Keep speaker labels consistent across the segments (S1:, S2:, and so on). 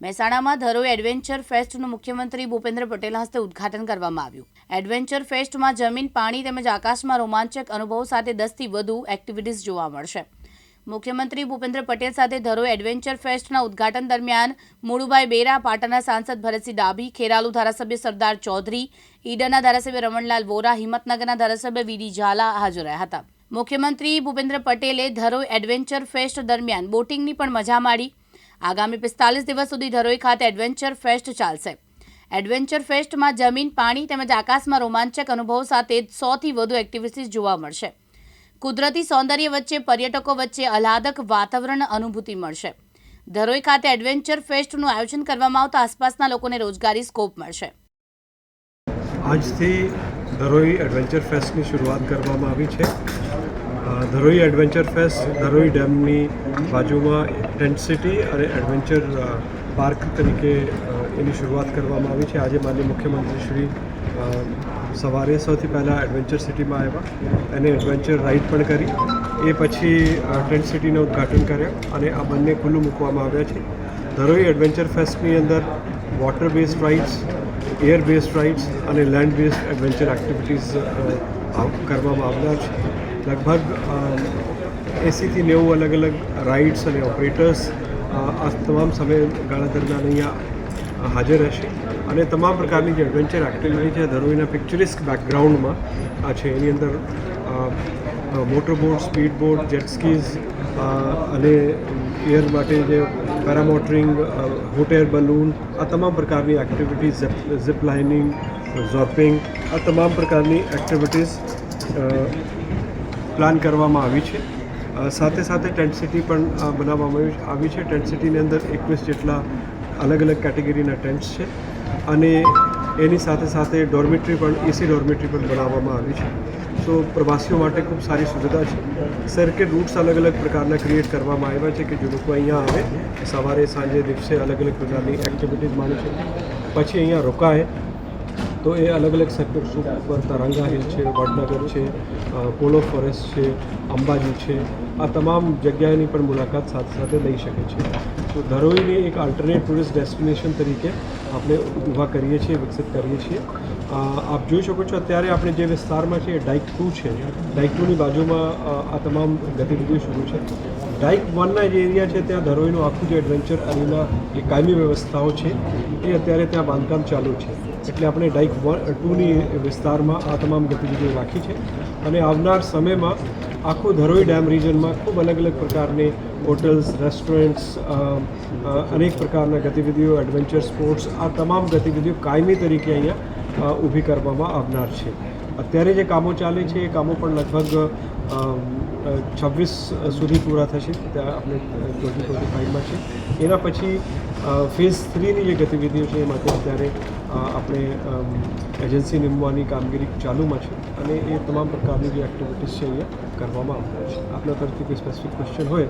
S1: મહેસાણામાં ધરોઈ એડવેન્ચર ફેસ્ટનું મુખ્યમંત્રી ભૂપેન્દ્ર પટેલ હસ્તે ઉદ્ઘાટન કરવામાં આવ્યું. એડવેન્ચર ફેસ્ટમાં જમીન, પાણી તેમજ આકાશમાં રોમાંચક અનુભવ સાથે દસથી વધુ એક્ટિવિટીઝ જોવા મળશે. મુખ્યમંત્રી ભૂપેન્દ્ર પટેલ સાથે ધરોઈ એડવેન્ચર ફેસ્ટના ઉદ્ઘાટન દરમિયાન મુળુભાઈ બેરા, પાટણના સાંસદ ભરતસિંહ ડાભી, ખેરાલુ ધારાસભ્ય સરદાર ચૌધરી, ઈડરના ધારાસભ્ય રમણલાલ વોરા, હિંમતનગરના ધારાસભ્ય વીડી ઝાલા હાજર રહ્યા હતા. મુખ્યમંત્રી ભૂપેન્દ્ર પટેલે ધરોઈ એડવેન્ચર ફેસ્ટ દરમિયાન બોટિંગની પણ મજા માણી. આગામી પિસ્તાલીસ દિવસ સુધી ધરોઈ ખાતે એડવેન્ચર ફેસ્ટ ચાલશે. એડવેન્ચર ફેસ્ટમાં જમીન, પાણી તેમજ આકાશમાં રોમાંચક અનુભવ સાથે સોથી વધુ એક્ટિવિટીઝ જોવા મળશે. કુદરતી સૌંદર્ય વચ્ચે, પર્યટકો વચ્ચે આહલાદક વાતાવરણ અનુભૂતિ મળશે. ધરોઈ ખાતે એડવેન્ચર ફેસ્ટનું આયોજન કરવામાં આવતા આસપાસના લોકોને રોજગારી સ્કોપ મળશે.
S2: આજથી ધરોઈ એડવેન્ચર ફેસ્ટની શરૂઆત કરવામાં આવી છે. ધરોઈ એડવેન્ચર ફેસ્ટ, ધરોઈ ડેમની બાજુમાં ટેન્ટ સિટી અને એડવેન્ચર પાર્ક તરીકે એની શરૂઆત કરવામાં આવી છે. આજે માનનીય મુખ્યમંત્રી શ્રી સવારે સૌથી પહેલાં એડવેન્ચર સિટીમાં આવ્યા. એને એડવેન્ચર રાઇડ પણ કરી. એ પછી ટ્રેન્ડ સિટીનું ઉદ્ઘાટન કર્યા અને આ બંને ખુલ્લું મૂકવામાં આવ્યા છે. ધરોઈ એડવેન્ચર ફેસ્ટની અંદર water based rides air based rides અને લેન્ડ બેઝડ એડવેન્ચર એક્ટિવિટીઝ કરવામાં આવનાર છે. લગભગ એંસીથી નેવું અલગ અલગ રાઇડ્સ અને ઓપરેટર્સ આ તમામ સમયગાળા દરમિયાન અહીંયા હાજર રહેશે. અને તમામ પ્રકારની જે એડવેન્ચર એક્ટિવિટી છે, ધરોઈના પિક્ચરિસ્ક બેકગ્રાઉન્ડમાં આ છે. એની અંદર મોટરબોટ સ્પીડ બોટ જેટ અને એર માટે જે પેરામોટરિંગ હોટ એર બલૂન આ તમામ પ્રકારની એક્ટિવિટીઝ ઝિપ લાઇનિંગ ઝોપિંગ આ તમામ પ્રકારની એક્ટિવિટીઝ પ્લાન કરવામાં આવી છે. સાથે સાથે ટેન્ટ સિટી પણ બનાવવામાં આવી- છે. ટેન્ટ સિટીની અંદર એકવીસ જેટલા અલગ અલગ કેટેગરીના ટેન્ટ્સ છે અને એની સાથે સાથે ડોર્મેટરી પણ, એસી ડોર્મેટરી પણ બનાવવામાં આવી છે. સો પ્રવાસીઓ માટે ખૂબ સારી સુવિધા છે. સર્કિટ રૂટ્સ અલગ અલગ પ્રકારના ક્રિએટ કરવામાં આવ્યા છે કે જે લોકો અહીંયા આવે? સવારે, સાંજે, દિવસે અલગ અલગ પ્રકારની એક્ટિવિટીઝ માણી છે. પછી અહીંયા રોકાય. તો એ અલગ અલગ સેક્ટર્સ ઉપર તરંગા હિલ છે, વડનગર છે પોલો ફોરેસ્ટ છે, અંબાજી છે. આ તમામ જગ્યાની પણ મુલાકાત સાથે સાથે લઈ શકે છે. તો ધરોઈને એક આલ્ટરનેટ ટુરિસ્ટ ડેસ્ટિનેશન તરીકે આપણે ઊભા કરીએ છીએ, વિકસિત કરીએ છીએ. આપ જોઈ શકો છો અત્યારે આપણે જે વિસ્તારમાં છે એ ડાઇક ટુ છે. ડાઇક ટુની બાજુમાં આ તમામ ગતિવિધિઓ શરૂ છે. ડાઇક વનના જે એરિયા છે, ત્યાં ધરોઈનું આખું જે એડવેન્ચર અરીના જે કાયમી વ્યવસ્થાઓ છે, એ અત્યારે ત્યાં બાંધકામ ચાલુ છે. એટલે આપણે ડાઇક વન ટુની વિસ્તારમાં આ તમામ ગતિવિધિઓ રાખી છે. અને આવનાર સમયમાં આખો ધરોઈ ડેમ રિજનમાં ખૂબ અલગ અલગ પ્રકારની હોટલ્સ, રેસ્ટોરન્ટ્સ અનેક પ્રકારના ગતિવિધિઓ, એડવેન્ચર સ્પોર્ટ્સ, આ તમામ ગતિવિધિઓ કાયમી તરીકે અહીંયા ઊભી કરવામાં આવનાર છે. અત્યારે જે કામો ચાલે છે, એ કામો પણ લગભગ છવ્વીસ સુધી પૂરા થશે. ત્યાં આપણે ટ્વેન્ટી ટ્વેન્ટી ફાઇવમાં છે. એના પછી ફેઝ થ્રીની જે ગતિવિધિઓ છે, એ માટે અત્યારે આપણે એજન્સી નિમવાની કામગીરી ચાલુમાં છે અને એ તમામ પ્રકારની જે એક્ટિવિટીઝ છે અહીંયા કરવામાં આવનાર છે. આપના તરફથી કોઈ સ્પેસિફિક ક્વેશ્ચન હોય?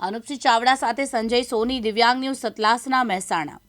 S1: અનુપસિંહ ચાવડા સાથે સંજય સોની, દિવ્યાંગ ન્યૂઝ સતલાસના મહેસાણા.